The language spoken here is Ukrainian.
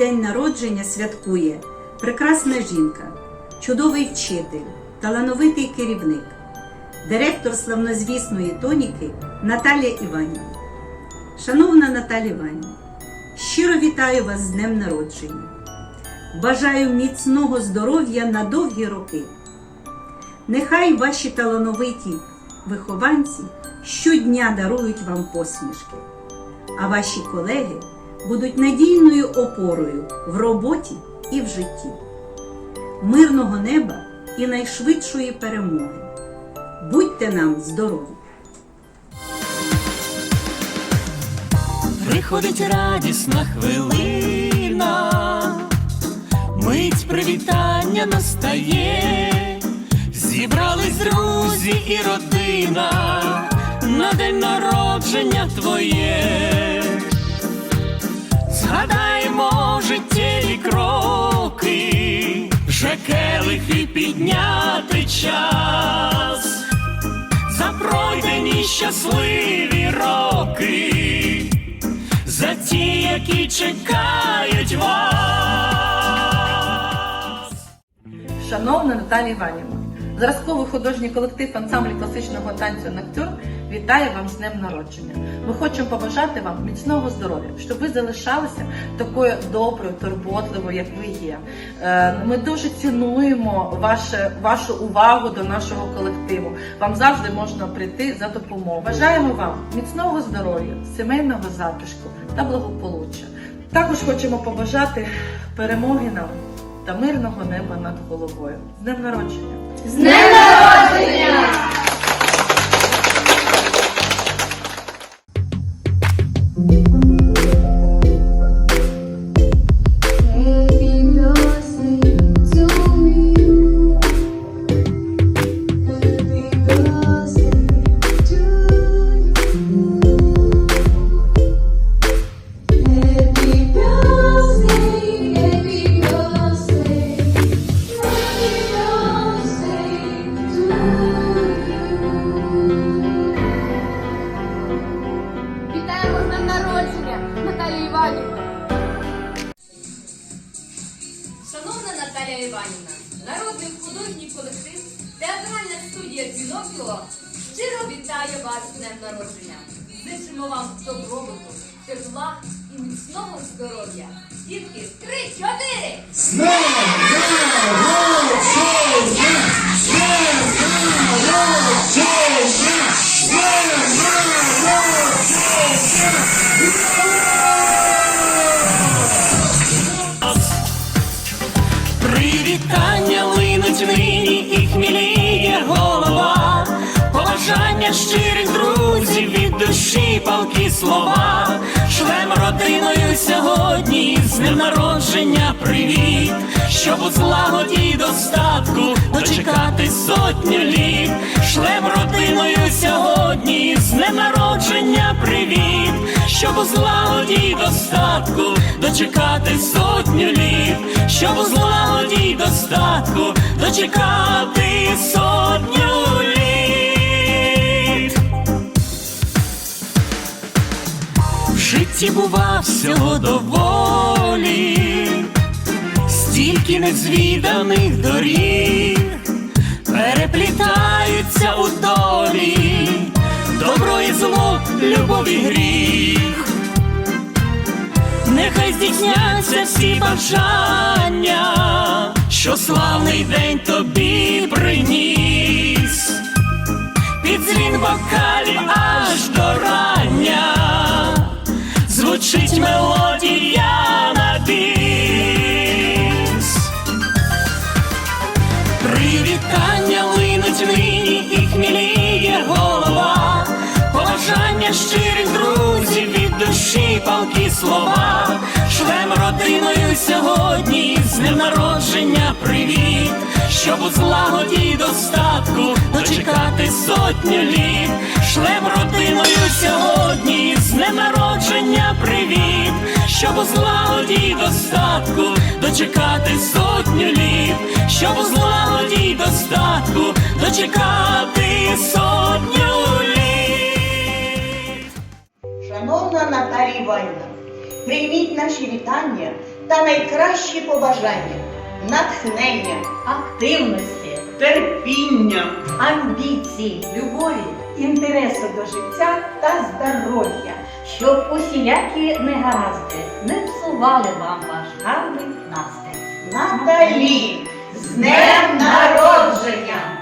день народження святкує прекрасна жінка, чудовий вчитель, талановитий керівник, директор славнозвісної тоніки Наталія Іванівна. Шановна Наталія Іванівна, щиро вітаю вас з днем народження. Бажаю міцного здоров'я на довгі роки. Нехай ваші талановиті вихованці щодня дарують вам посмішки, а ваші колеги будуть надійною опорою в роботі і в житті, мирного неба і найшвидшої перемоги. Будьте нам здорові! Приходить радісна хвилина, мить привітання настає, зібрались друзі і родина на день народження твоє. Згадаємо життєві кроки, вже келихи підняти час, за пройдені щасливі роки за ті, які чекають вас. Шановна Наталія Іванівна, зразковий художній колектив ансамблю класичного танцю Ноктюр вітає вам з днем народження. Ми хочемо побажати вам міцного здоров'я, щоб ви залишалися такою доброю, турботливою, як ви є. Е, Ми дуже цінуємо ваше, вашу увагу до нашого колективу. Вам завжди можна прийти за допомогою. Бажаємо вам міцного здоров'я, сімейного затишку та благополуччя. Також хочемо побажати перемоги нам та мирного неба над головою. З днем народження! Happy Наталія Іванівна. Шановна Наталія Іванівна, народний художній колектив, театральна студія Пінокіо щиро вітає вас з днем народження. Зичимо вам добробуту, тепла і міцного здоров'я. Дітки, три-чотири! Привітання побажання щирих друзів від душі палкі слова, шлем родиною сьогодні з днем народження привіт, щоб у злагоді достатку дочекати сотню літ, шлем родиною сьогодні з днем народження привіт, щоб у злагоді достатку дочекати сотню літ, щоб у злагоді достатку дочекати сотню літ. Житті бува всього доволі, стільки незвіданих доріг, переплітаються у долі, добро і зло, любов і гріх. Нехай здійсняться всі бажання, що славний день тобі приніс, під дзвін вокалів аж палкі слова, шлем родиною сьогодні з днем народження привіт, щоб у злагоді достатку дочекати сотню літ, шлем родиною сьогодні з днем народження привіт, щоб у злагоді й достатку дочекати сотню літ, щоб у злагоді достатку дочекати сотню літ. Шановна Наталія Іванівна, прийміть наші вітання та найкращі побажання, натхнення, активності, терпіння, амбіцій, любові, інтересу до життя та здоров'я. щоб усілякі негаразди не псували вам ваш гарний настрій. Наталі, з днем народження!